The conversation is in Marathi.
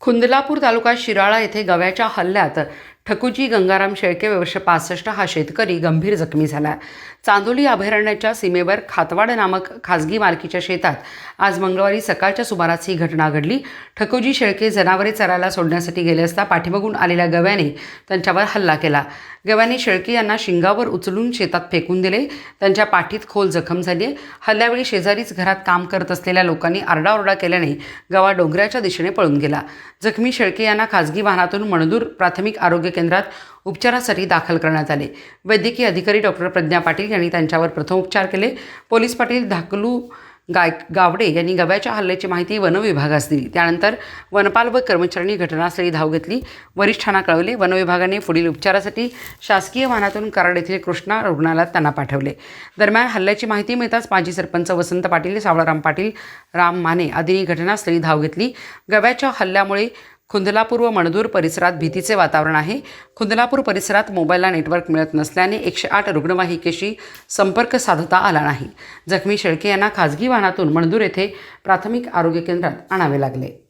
खुंदलापूर तालुका शिराळा येथे गव्याच्या हल्ल्यात ठकुजी गंगाराम शेळके वर्ष पासष्ट हा शेतकरी गंभीर जखमी झाला. चांदोली अभयारण्याच्या सीमेवर खातवाड नामक खाजगी मालकीच्या शेतात आज मंगळवारी सकाळच्या सुमारास ही घटना घडली. ठकुजी शेळके जनावरे चरायला सोडण्यासाठी गेले असता पाठीमागून आलेल्या गव्याने त्यांच्यावर हल्ला केला. गव्याने शेळके यांना शिंगावर उचलून शेतात फेकून दिले. त्यांच्या पाठीत खोल जखम झाली आहे. हल्ल्यावेळी शेजारीच घरात काम करत असलेल्या लोकांनी आरडाओरडा केल्याने गवा डोंगराच्या दिशेने पळून गेला. जखमी शेळके यांना खाजगी वाहनातून मणदूर प्राथमिक आरोग्य केंद्रात उपचारासाठी दाखल करण्यात आले. वैद्यकीय अधिकारी डॉक्टर प्रज्ञा पाटील यांनी त्यांच्यावर प्रथम उपचार केले. पोलीस पाटील धाकलू गाय गावडे यांनी गव्याच्या हल्ल्याची माहिती वनविभागास दिली. त्यानंतर वनपाल व कर्मचाऱ्यांनी घटनास्थळी धाव घेतली. वरिष्ठांना कळवले. वनविभागाने पुढील उपचारासाठी शासकीय वाहनातून कराड येथील कृष्णा रुग्णालयात त्यांना पाठवले. दरम्यान हल्ल्याची माहिती मिळताच माजी सरपंच वसंत पाटील सावळाराम पाटील राम माने आदींनी घटनास्थळी धाव घेतली. गव्याच्या हल्ल्यामुळे खुंदलापूर व मणदूर परिसरात भीतीचे वातावरण आहे. खुंदलापूर परिसरात मोबाईलला नेटवर्क मिळत नसल्याने एकशे आठ रुग्णवाहिकेशी संपर्क साधता आला नाही. जखमी शेळके यांना खाजगी वाहनातून मणदूर येथे प्राथमिक आरोग्य केंद्रात आणावे लागले.